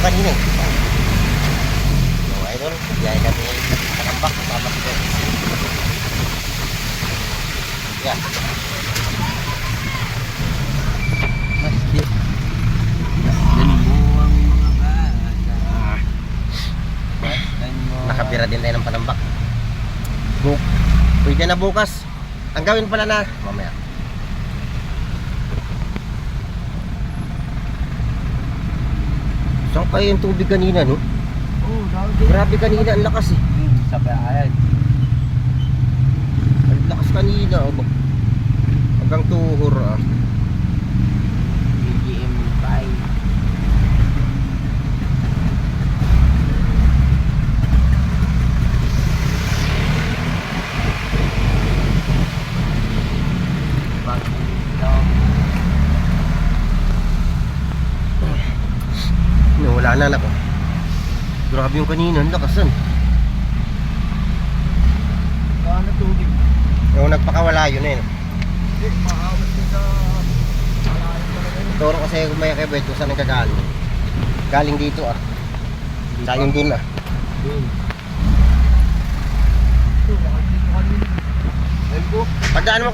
nyo kanina eh. So, idol, biyahe kami Panambak kasama Beth. Yeah. Masjid. Masdan mo ang mga bata. Nakabira din tayo ng Panambak. Buk. Pwede na bukas. Ang gawin pala na, mamaya. Saan kayo yung tubig kanina, no? Oh, Grabe kanina, ang lakas eh. Hmm, sa bayan. Ang lakas kanina, oh. Hanggang tuhor, ah. Wala na ako. Grabe yung kanina, ang lakas yan. Paano tubig? Yung nagpakawala yun eh. Hindi, maawas ka sa. Turo kasi kumaya kay Beto saan nagkagaling. Galing dito ah. Sa yung dun ah. Ko. Pagdaan mo